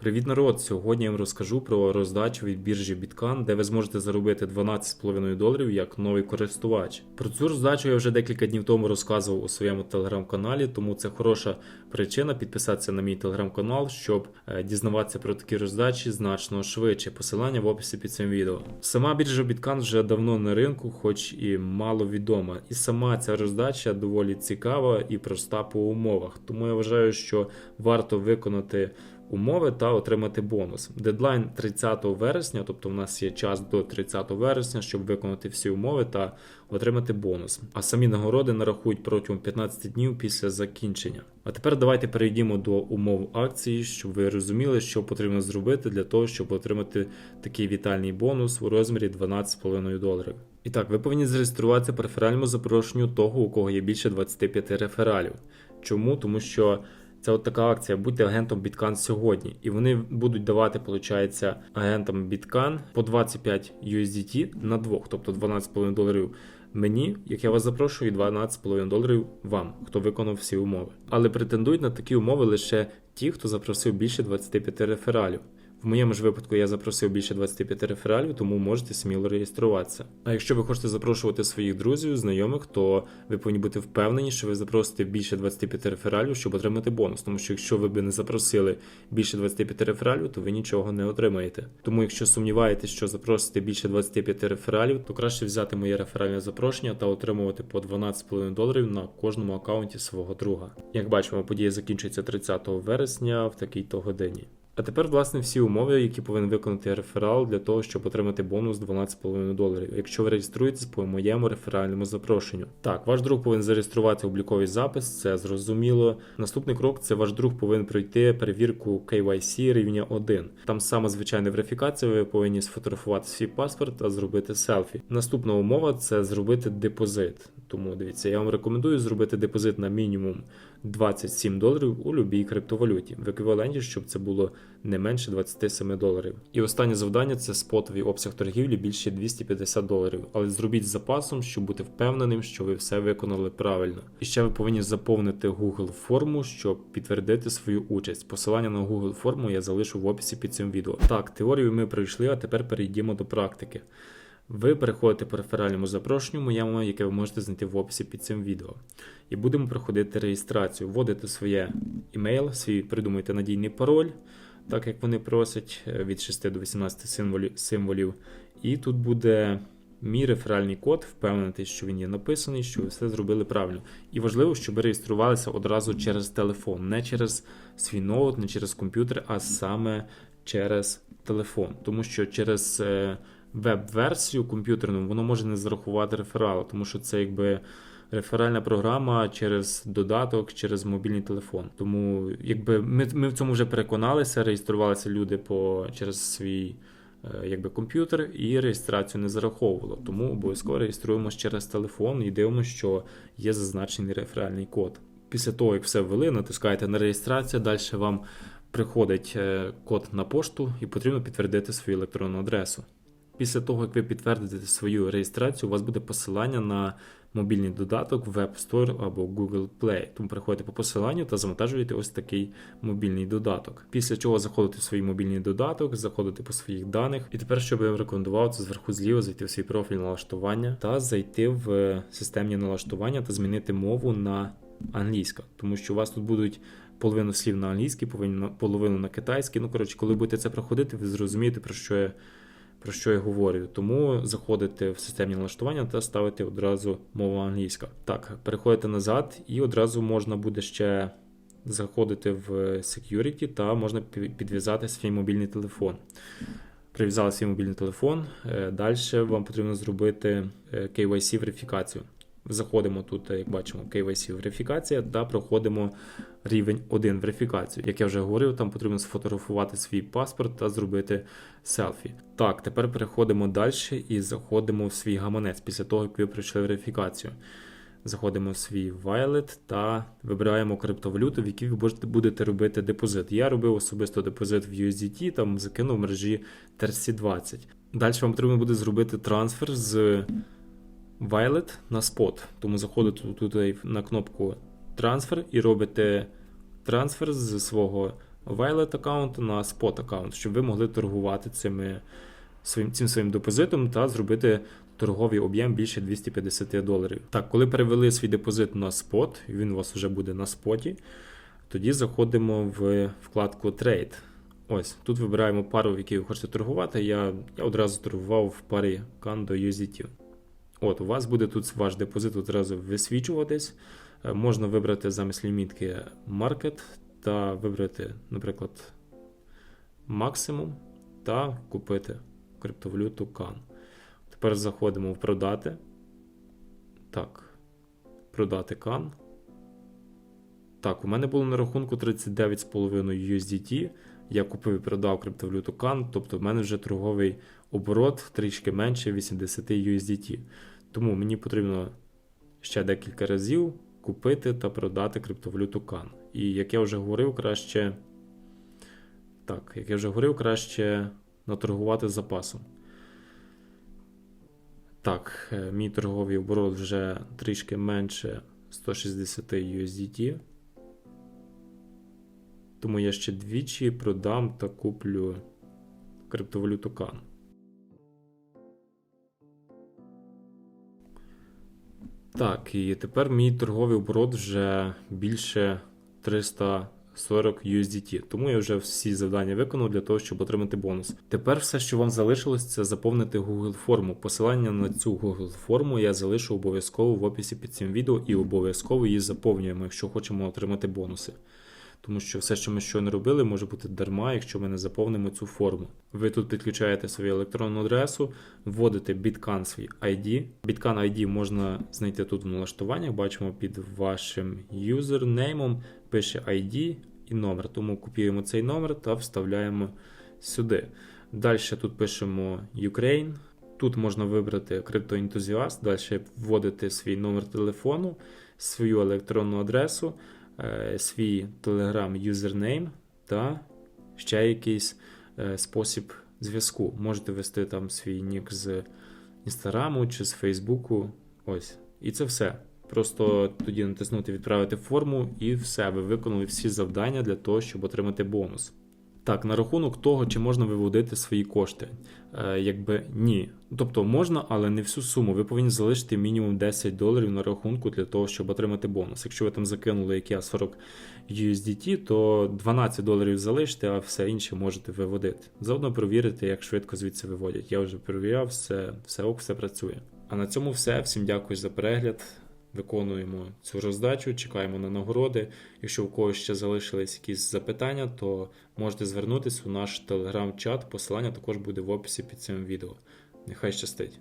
Привіт, народ! Сьогодні я вам розкажу про роздачу від біржі Bitcan, де ви зможете заробити 12,5 доларів як новий користувач. Про цю роздачу я вже декілька днів тому розказував у своєму телеграм-каналі, тому це хороша причина підписатися на мій телеграм-канал, щоб е, дізнаватися про такі роздачі значно швидше. Посилання в описі під цим відео. Сама біржа Bitcan вже давно на ринку, хоч і мало відома. І сама ця роздача доволі цікава і проста по умовах. Тому я вважаю, що варто виконати умови та отримати бонус. Дедлайн 30 вересня, тобто в нас є час до 30 вересня, щоб виконати всі умови та отримати бонус. А самі нагороди нарахують протягом 15 днів після закінчення. А тепер давайте перейдімо до умов акції, щоб ви розуміли, що потрібно зробити для того, щоб отримати такий вітальний бонус у розмірі 12,5 доларів. І так, ви повинні зареєструватися по реферальному запрошенню того, у кого є більше 25 рефералів. Чому? Тому що це от така акція будьте агентом Біткан сьогодні. І вони будуть давати, виходить, агентам Біткан по 25 USDT на двох, тобто 12,5 доларів мені, як я вас запрошую, і 12,5 доларів вам, хто виконав всі умови. Але претендують на такі умови лише ті, хто запросив більше 25 рефералів. В моєму ж випадку я запросив більше 25 рефералів, тому можете сміло реєструватися. А якщо ви хочете запрошувати своїх друзів, знайомих, то ви повинні бути впевнені, що ви запросите більше 25 рефералів, щоб отримати бонус. Тому що якщо ви би не запросили більше 25 рефералів, то ви нічого не отримаєте. Тому, якщо сумніваєтесь, що запросите більше 25 рефералів, то краще взяти моє реферальне запрошення та отримувати по 12,5 доларів на кожному аккаунті свого друга. Як бачимо, подія закінчується 30 вересня в такій-то годині. А тепер, власне, всі умови, які повинен виконати реферал для того, щоб отримати бонус 12,5 доларів, якщо ви реєструєтесь по моєму реферальному запрошенню. Так, ваш друг повинен зареєструвати обліковий запис, це зрозуміло. Наступний крок це ваш друг повинен пройти перевірку KYC рівня 1. Там саме звичайна верифікація, ви повинні сфотографувати свій паспорт та зробити селфі. Наступна умова це зробити депозит. Тому дивіться, я вам рекомендую зробити депозит на мінімум 27 доларів у будь-якій криптовалюті, в еквіваленті, щоб це було не менше 27 доларів. І останнє завдання це спотовий обсяг торгівлі більше 250 доларів. Але зробіть з запасом, щоб бути впевненим, що ви все виконали правильно. І ще ви повинні заповнити Google форму, щоб підтвердити свою участь. Посилання на Google форму я залишу в описі під цим відео. Так, теорію ми пройшли, а тепер перейдімо до практики. Ви переходите по реферальному запрошенню моєму, яке ви можете знайти в описі під цим відео. І будемо проходити реєстрацію. Вводите своє імейл, свій придумайте надійний пароль, так як вони просять е, від 6 до 18 символів. І тут буде мій реферальний код, впевнений, що він є написаний, що ви все зробили правильно. І важливо, щоб ви реєструвалися одразу через телефон, не через свій ноут, не через комп'ютер, а саме через телефон. Тому що через. Веб-версію комп'ютерну, воно може не зарахувати реферал, тому що це якби реферальна програма через додаток, через мобільний телефон. Тому якби ми, ми в цьому вже переконалися, реєструвалися люди по через свій. е, Якби комп'ютер і реєстрацію не зараховувало, тому обов'язково реєструємося через телефон і дивимося, що є зазначений реферальний код. Після того, як все ввели, натискаєте на реєстрацію, далі вам приходить е, код на пошту і потрібно підтвердити свою електронну адресу. Після того, як ви підтвердите свою реєстрацію, у вас буде посилання на мобільний додаток в Web Store або Google Play. Тому переходите по посиланню та завантажуєте ось такий мобільний додаток. Після чого заходите в свій мобільний додаток, заходите по своїх даних. І тепер, що би я вам рекомендував, це зверху зліва зайти в свій профіль налаштування та зайти в системні налаштування та змінити мову на англійська, тому що у вас тут будуть. Половину слів на англійській, половину на китайській. Ну, коротше, коли будете це проходити, ви зрозумієте, про що я про що я говорю. Тому заходите в системні налаштування та ставите одразу мову англійська. Так, переходите назад, і одразу можна буде ще заходити в security та можна підв'язати свій мобільний телефон. Прив'язали свій мобільний телефон. Далі вам потрібно зробити е, KYC верифікацію. Заходимо тут, як бачимо, KYC верифікація та проходимо рівень 1 верифікацію. Як я вже говорив, там потрібно сфотографувати свій паспорт та зробити селфі. Так, тепер переходимо далі і заходимо в свій гаманець після того, як ви пройшли верифікацію. Заходимо в свій Violet та вибираємо криптовалюту, в якій ви будете- робити депозит. Я робив особисто депозит в USDT, там закинув мережі TRC20. Далі вам потрібно буде зробити трансфер з Violet на спот. Тому заходите тут на кнопку трансфер і робите трансфер з свого Violet аккаунт на Spot аккаунт, щоб ви могли торгувати цими, своїм, цим своїм депозитом та зробити торговий об'єм більше 250 доларів. Так, коли перевели свій депозит на і він у вас вже буде на споті, тоді заходимо в вкладку Trade. Ось тут вибираємо пару, в якій ви хочете торгувати. Я, я одразу торгував в парі до USDT. От, у вас буде тут ваш депозит одразу висвічуватись. Е, Можна вибрати замість лімітки Market та вибрати, наприклад, максимум та купити криптовалюту CAN. Тепер заходимо в продати. Так, продати CAN. Так, у мене було на рахунку 39,5 USDT. Я купив і продав криптовалюту CAN, тобто в мене вже торговий оборот трішки менше 80 USDT. Тому мені потрібно ще декілька разів купити та продати криптовалюту CAN. І як я вже говорив, краще. Так, як я вже говорив, краще наторгувати запасом. Так, е, мій торговий оборот вже трішки менше 160 USDT. Тому я ще двічі продам та куплю криптовалюту CAN. Так, і тепер мій торговий оборот вже більше 340 USDT. Тому я вже всі завдання виконав для того, щоб отримати бонус. Тепер все, що вам залишилось, це заповнити Google форму. Посилання на цю Google форму я залишу обов'язково в описі під цим відео і обов'язково її заповнюємо, якщо хочемо отримати бонуси. Тому що все, що ми щойно робили, може бути дарма, якщо ми не заповнимо цю форму. Ви тут підключаєте свою електронну адресу, вводите Bitcan свій ID. Bitcan ID можна знайти тут в налаштуваннях. Бачимо під вашим юзернеймом пише ID і номер. Тому копіюємо цей номер та вставляємо сюди. Далі тут пишемо Ukraine. Тут можна вибрати криптоентузіаст, далі вводити свій номер телефону, свою електронну адресу свій Telegram юзернейм та ще якийсь е, спосіб зв'язку. Можете вести там свій нік з Інстаграму чи з Фейсбуку. Ось. І це все. Просто тоді натиснути відправити форму, і все, ви виконали всі завдання для того, щоб отримати бонус. Так, на рахунок того, чи можна виводити свої кошти. Е, якби ні. Тобто можна, але не всю суму. Ви повинні залишити мінімум 10 доларів на рахунку для того, щоб отримати бонус. Якщо ви там закинули як я 40 USDT, то 12 доларів залишите, а все інше можете виводити. Заодно перевірити, як швидко звідси виводять. Я вже перевіряв, все, все ок, все працює. А на цьому все. Всім дякую за перегляд. Виконуємо цю роздачу, чекаємо на нагороди. Якщо у когось ще залишились якісь запитання, то можете звернутися у наш телеграм-чат. Посилання також буде в описі під цим відео. Нехай щастить!